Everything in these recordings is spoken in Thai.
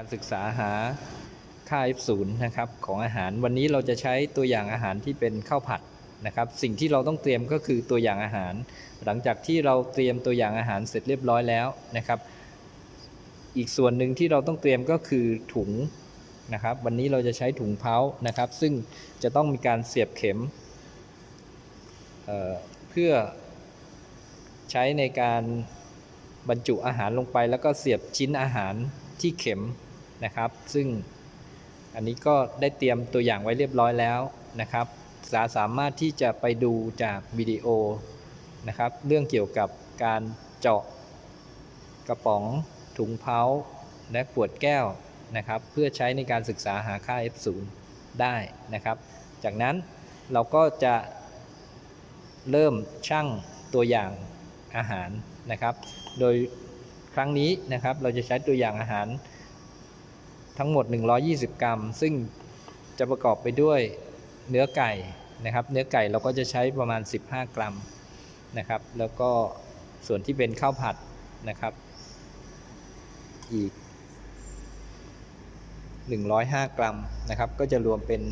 การศึกษาหาค่า F0 นะครับของอาหารวันนี้เราจะใช้ตัวอย่างอาหารที่เป็นข้าวผัดนะครับ สิ่งที่เราต้องเตรียมก็คือตัวอย่างอาหาร หลังจากที่เราเตรียมตัวอย่างอาหารเสร็จเรียบร้อยแล้วนะครับ อีกส่วนหนึ่งที่เราต้องเตรียมก็คือถุงนะครับ วันนี้เราจะใช้ถุงเพ้านะครับ ซึ่งจะต้องมีการเสียบเข็มเเพื่อใช้ในการบรรจุอาหารลงไป แล้วก็เสียบชิ้นอาหารที่เข็ม นะครับ ซึ่งอันนี้ก็ได้เตรียมตัวอย่างไว้เรียบร้อยแล้วนะครับสาสามารถที่จะไปดูจากวิดีโอนะครับ เรื่องเกี่ยวกับการเจาะกระป๋องถุงเพาและขวดแก้วนะครับ เพื่อใช้ในการศึกษาหาค่า F0 ได้นะครับ จากนั้นเราก็จะเริ่มชั่งตัวอย่างอาหารนะครับ โดยครั้งนี้นะครับเราจะใช้ตัวอย่างอาหาร ทั้งหมด 120 กรัม ซึ่งจะประกอบไปด้วยเนื้อไก่นะครับ เนื้อไก่เราก็จะใช้ประมาณ 15 กรัมนะครับ แล้วก็ส่วนที่เป็นข้าวผัดนะครับ อีก 105 กรัมนะครับ ก็จะรวมเป็น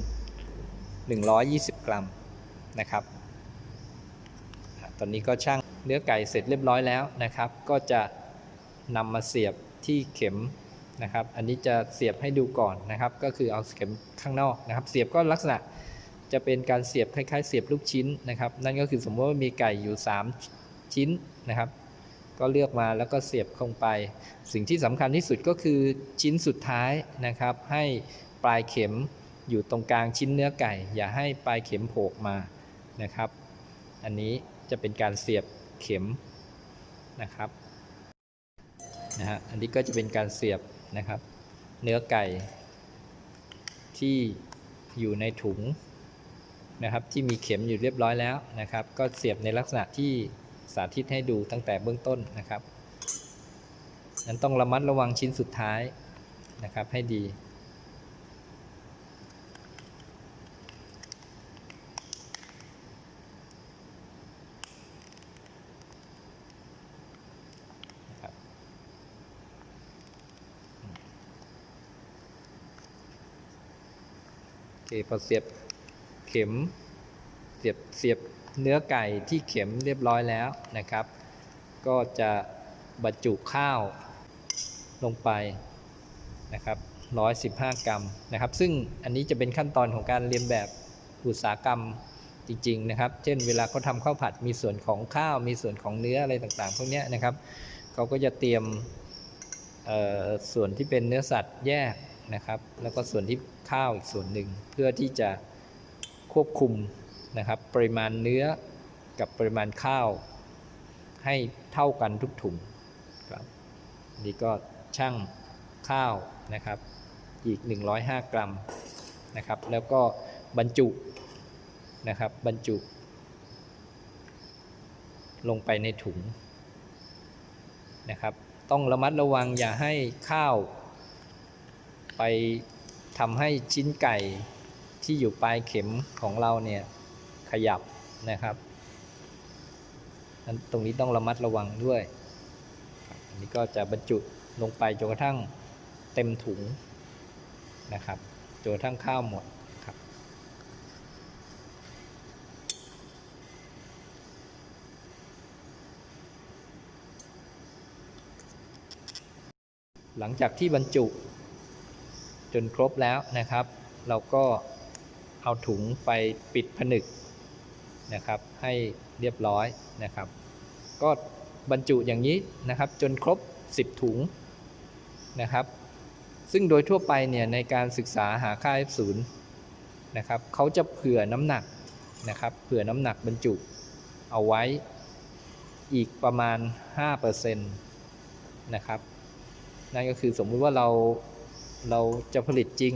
120 กรัมนะครับ ตอนนี้ก็ช่างเนื้อไก่เสร็จเรียบร้อยแล้วนะครับ ก็จะนำมาเสียบที่เข็ม นะครับ อันนี้จะเสียบให้ดูก่อนนะครับ ก็คือเอาเข็มข้างนอกนะครับ เสียบก็ลักษณะจะเป็นการเสียบคล้ายๆ เสียบลูกชิ้นนะครับ นั่นก็คือสมมติว่ามีไก่อยู่ 3 ชิ้นนะครับ ก็เลือกมาแล้วก็เสียบลงไป สิ่งที่สำคัญที่สุดก็คือชิ้นสุดท้ายนะครับ ให้ปลายเข็มอยู่ตรงกลางชิ้นเนื้อไก่ อย่าให้ปลายเข็มโผล่มานะครับ อันนี้จะเป็นการเสียบเข็มนะครับนะฮะอันนี้ก็จะเป็นการเสียบ นะครับ เนื้อไก่ที่อยู่ในถุงนะครับที่มีเข็มอยู่เรียบร้อยแล้วนะครับ ก็เสียบในลักษณะที่สาธิตให้ดูตั้งแต่เบื้องต้นนะครับ นั้นต้องระมัดระวังชิ้นสุดท้ายนะครับให้ดี นะครับโอเค พอเสียบเข็มเสียบเสียบเนื้อไก่ที่เข็มเรียบร้อยแล้วนะครับ ก็จะบรรจุข้าวลงไปนะครับ115 กรัมนะครับ ซึ่งอันนี้จะเป็นขั้นตอนของการเรียนแบบอุตสาหกรรมจริงๆนะครับ เช่นเวลาเขาทำข้าวผัดมีส่วนของข้าว มีส่วนของเนื้ออะไรต่างๆ พวกนี้นะครับเขาก็จะเตรียมส่วนที่เป็นเนื้อสัตว์แยก นะครับ แล้วก็ส่วนที่ข้าวอีกส่วนหนึ่งเพื่อที่จะควบคุมนะครับ ปริมาณเนื้อกับปริมาณข้าว ให้เท่ากันทุกถุงครับนี่ก็ช่างข้าวนะครับอีก 105 กรัมนะครับ แล้วก็บรรจุนะครับบรรจุ ลงไปในถุงนะครับ ต้องระมัดระวังอย่าให้ข้าว ไปทำให้ชิ้นไก่ที่อยู่ปลายเข็มของเราเนี่ยขยับนะครับนั้นตรงนี้ต้องระมัดระวังด้วย อันนี้ก็จะบรรจุลงไปจนกระทั่งเต็มถุงนะครับจนกระทั่งข้าวหมดครับ หลังจากที่บรรจุ จนครบแล้วนะครับ เราก็เอาถุงไปปิดผนึกนะครับ ให้เรียบร้อยนะครับ ก็บรรจุอย่างนี้นะครับ จนครบ 10 ถุงนะครับ ซึ่งโดยทั่วไปเนี่ยในการศึกษาหาค่า F0 นะครับเขาจะเผื่อน้ำหนักนะครับเผื่อน้ำหนักบรรจุเอาไว้อีกประมาณ 5%นะครับ นั่นก็คือสมมุติว่าเรา เราจะผลิตจริง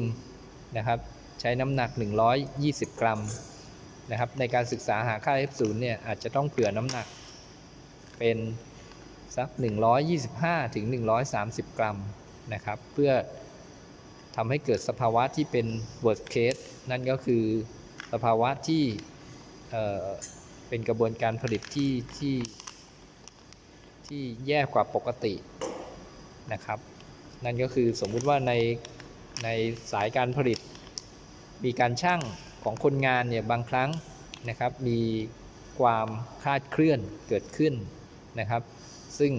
นะครับ ใช้น้ำหนัก 120 กรัมนะครับ ในการศึกษาหาค่า F0 เนี่ยอาจจะต้องเผื่อน้ำหนักเป็นสัก 125 ถึง 130 กรัมนะครับ เพื่อทำให้เกิดสภาวะที่เป็น worst case นั่นก็คือสภาวะที่เเป็นกระบวนการผลิตที่ที่ที่แย่กว่าปกตินะครับ นั่นก็คือสมมุติว่าในในสายการผลิต มีการช่างของคนงานเนี่ยบางครั้งนะครับมีความคลาดเคลื่อนเกิดขึ้นนะครับ ซึ่ง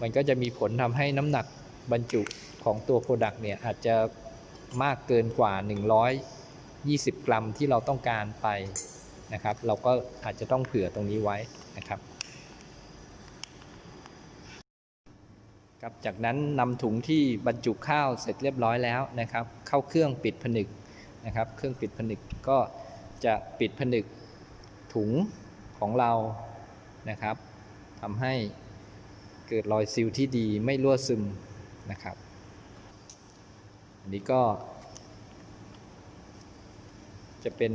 มันก็จะมีผลทำให้น้ำหนักบรรจุของตัวโปรดักต์เนี่ยอาจจะมากเกินกว่า 120 กรัมที่เราต้องการไปนะครับ เราก็อาจจะต้องเผื่อตรงนี้ไว้นะครับ ครับจากนั้นนำถุงที่บรรจุข้าวเสร็จเรียบร้อยแล้วนะครับ เข้าเครื่องปิดผนึกนะครับ เครื่องปิดผนึกก็จะปิดผนึกถุงของเรานะครับทำให้เกิดรอยซิลที่ดีไม่รั่วซึมนะครับอันนี้ก็ จะเป็น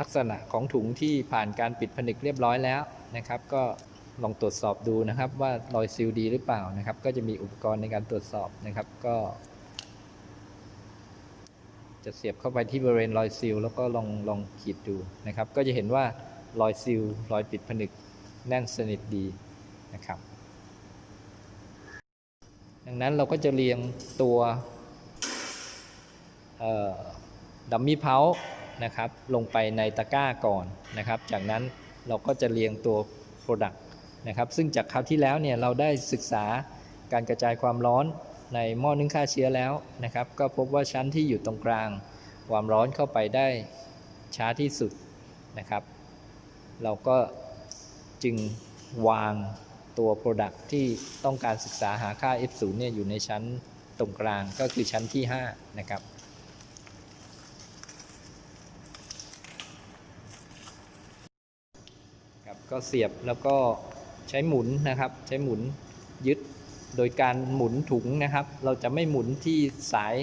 ลักษณะของถุงที่ผ่านการปิดผนึกเรียบร้อยแล้วนะครับ ก็ ลองตรวจสอบดูนะครับว่ารอยซิลดีหรือเปล่านะครับ ก็จะมีอุปกรณ์ในการตรวจสอบนะครับ ก็ จะเสียบเข้าไปที่บริเวณรอยซิลแล้วก็ลองลองขีดดูนะครับ ก็จะเห็นว่ารอยซิลรอยปิดผนึกแน่นสนิทดีนะครับ ดังนั้นเราก็จะเรียงตัวดัมมี่เพานะครับ ลงไปในตะกร้าก่อนนะครับ จากนั้นเราก็จะเรียงตัว Product นะครับ ซึ่งจากคราวที่แล้วเนี่ยเราได้ศึกษาการกระจายความร้อนในหม้อนึ่งฆ่าเชื้อแล้วนะครับ ก็พบว่าชั้นที่อยู่ตรงกลาง ความร้อนเข้าไปได้ช้าที่สุดนะครับ เราก็จึงวางตัว Product ที่ต้องการศึกษาหาค่า F0 เนี่ยอยู่ในชั้นตรงกลางก็คือชั้นที่ 5 นะครับครับ ก็เสียบแล้วก็ ใช้หมุนนะครับ ใช้หมุนยึดโดยการหมุนถุงนะครับ เราจะไม่หมุนที่สาย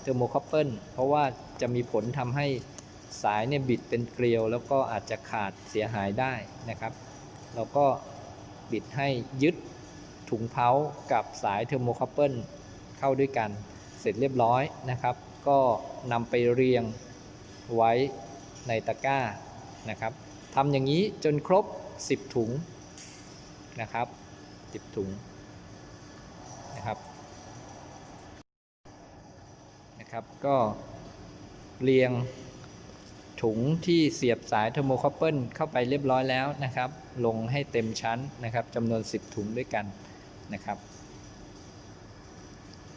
เทอร์โมคอปเปิลเพราะว่าจะมีผลทำให้สายเนี่ยบิดเป็นเกลียว แล้วก็อาจจะขาดเสียหายได้นะครับ เราก็บิดให้ยึดถุงเผากับสายเทอร์โมคอปเปิลเข้าด้วยกันเสร็จเรียบร้อยนะครับ ก็นำไปเรียงไว้ในตะกร้านะครับทำอย่างนี้จนครบ 10 ถุง นะครับ10ถุงนะครับนะครับก็เรียงถุงที่เสียบสายเทอร์โมคอปเปิลเข้าไปเรียบร้อยแล้วนะครับ ลงให้เต็มชั้นนะครับจำนวน 10 ถุงด้วยกันนะครับ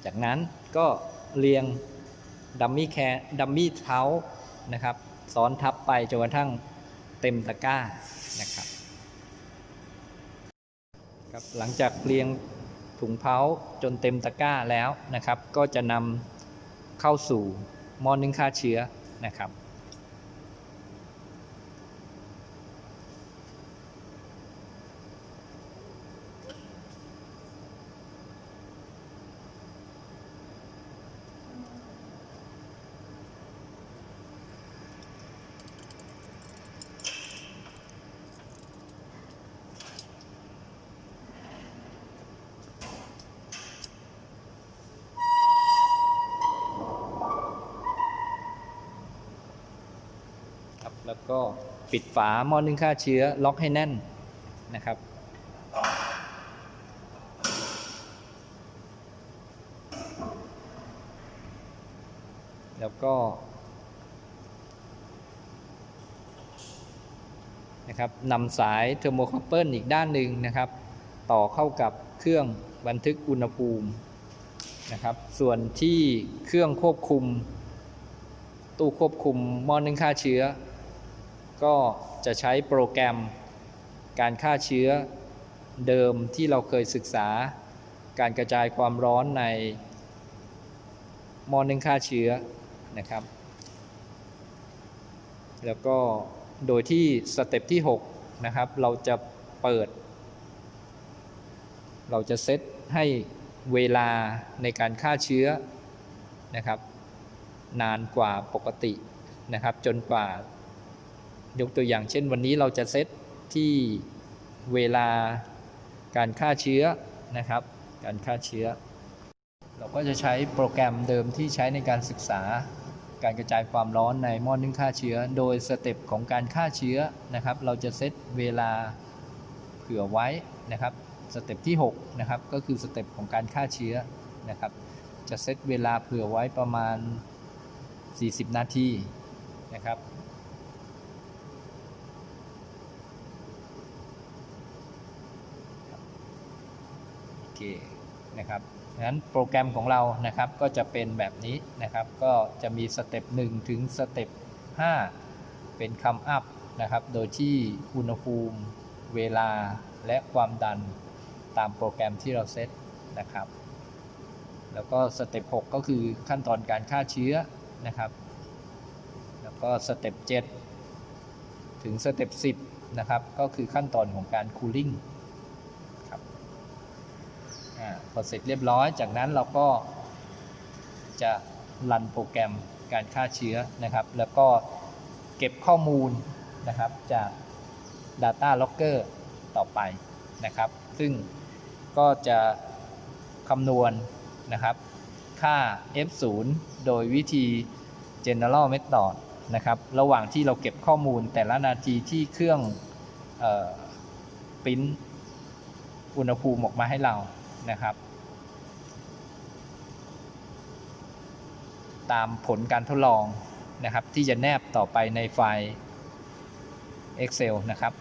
จากนั้นก็เรียงดัมมี่แคดัมมี่เท้านะครับ ซ้อนทับไปจนกระทั่งเต็มตะกร้านะครับ ครับหลังจากเรียงถุงเผาจนเต็มตะกร้าแล้วนะครับ ก็จะนำเข้าสู่หม้อนึ่งฆ่าเชื้อนะครับ ก็ปิดฝาหม้อนึ่งฆ่าเชื้อล็อกให้แน่นนะครับแล้วก็นะครับนำสายเทอร์โมคอปเปิลอีกด้านหนึ่งนะครับ ต่อเข้ากับเครื่องบันทึกอุณหภูมินะครับ ส่วนที่เครื่องควบคุม ตู้ควบคุมหม้อนึ่งฆ่าเชื้อ ก็จะใช้โปรแกรมการฆ่าเชื้อเดิมที่เราเคยศึกษา การกระจายความร้อนในมอนึ่งฆ่าเชื้อนะครับ แล้วก็โดยที่สเต็ปที่ 6 นะครับ เราจะเปิด เราจะเซตให้เวลาในการฆ่าเชื้อนะครับ นานกว่าปกตินะครับ จนกว่า ยกตัวอย่างเช่นวันนี้เราจะเซตที่เวลาการฆ่าเชื้อนะครับ การฆ่าเชื้อ เราก็จะใช้โปรแกรมเดิมที่ใช้ในการศึกษา การกระจายความร้อนในหม้อนึ่งฆ่าเชื้อ โดยสเต็ปของการฆ่าเชื้อนะครับ เราจะเซตเวลาเผื่อไว้นะครับสเต็ปที่6นะครับก็คือสเต็ปของการฆ่าเชื้อนะครับ จะเซตเวลาเผื่อไว้ประมาณ 40 นาทีนะครับ เคนะครับงั้นโปรแกรมของเรานะครับก็จะเป็นแบบนี้นะครับก็จะมีสเต็ป1ถึงสเต็ป5เป็นคำอัพนะครับโดยที่อุณหภูมิเวลาและความดันตามโปรแกรมที่เราเซตนะครับแล้วก็สเต็ป6ก็คือขั้นตอนการฆ่าเชื้อนะครับ แล้วก็สเต็ป7ถึงสเต็ป10นะครับก็คือขั้นตอนของการคูลิ่ง พอเสร็จเรียบร้อย จากนั้นเราก็จะรันโปรแกรมการฆ่าเชื้อนะครับ แล้วก็เก็บข้อมูลนะครับจาก Data Logger ต่อไปนะครับ ซึ่งก็จะคำนวณนะครับค่า F0 โดยวิธี General Method นะครับระหว่างที่เราเก็บข้อมูลแต่ละนาทีที่เครื่องปริ้นอุณหภูมิออกมาให้เรา นะครับ ตามผลการทดลองนะครับ ที่จะแนบต่อไปในไฟล์ Excel นะครับ